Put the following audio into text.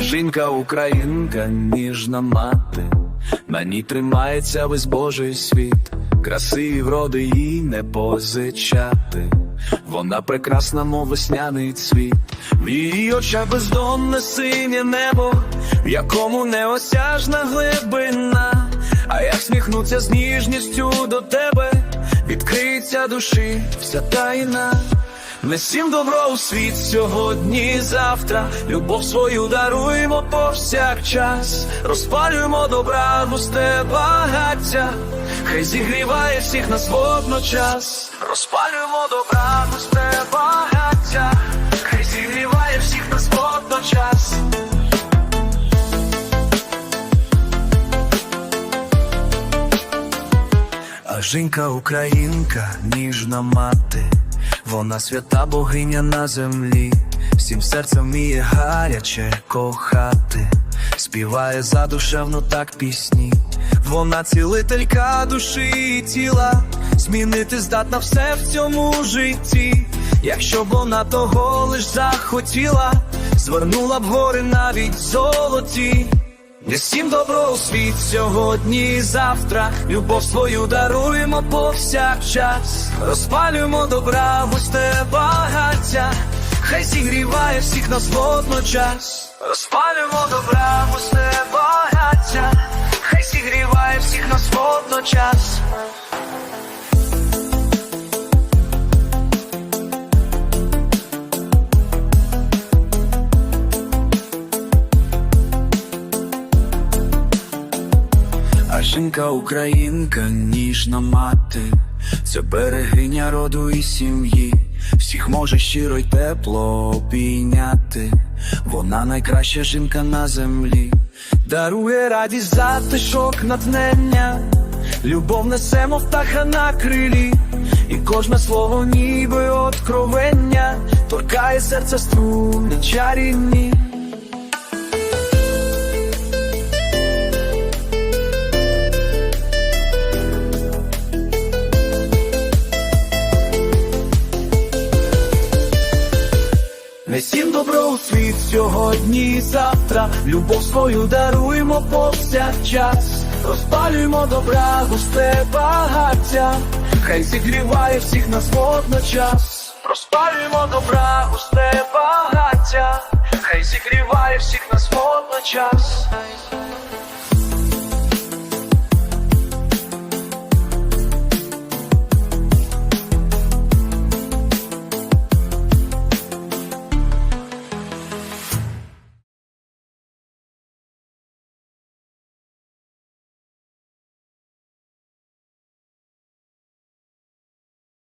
жінка українка, ніжна мати, на ній тримається весь Божий світ, краси і вроди їй не позичати. Вона прекрасна, мов весняний цвіт, в її очах бездонне синє небо, в якому неосяжна глибина, а як сміхнуться з ніжністю до тебе, відкриється душі вся тайна. Несім добро у світ сьогодні завтра, любов свою даруємо повсякчас, розпалюємо добра густе багаття, хай зігріває всіх нас водночас, розпалюємо добра густе багаття, хай зігріває всіх нас водночас. А жінка українка, ніжна мати, вона свята богиня на землі, всім серцем вміє гаряче кохати, співає задушевно так пісні, вона цілителька душі і тіла, змінити здатна все в цьому житті, якщо б вона того лиш захотіла, звернула б гори навіть золоті. Несім добро у світ сьогодні і завтра, любов свою даруємо повсякчас, розпалюємо добра, густе багаття, хай зігріває всіх нас водночас, розпалюємо добра, густе багаття, хай зігріває всіх нас водночас. А жінка українка, ніжна мати, це берегиня роду і сім'ї, всіх може щиро й тепло обійняти. Вона найкраща жінка на землі, дарує радість затишок натхнення, любов несе, мов птаха на крилі, і кожне слово ніби откровення, торкає серце струни чарівні. Несім добро у світ сьогодні і завтра, любов свою даруємо повсякчас, розпалюємо добра, густе багаття, хай зігріває всіх нас водночас, розпалюємо добра, густе багаття, хай зігріває всіх нас водночас.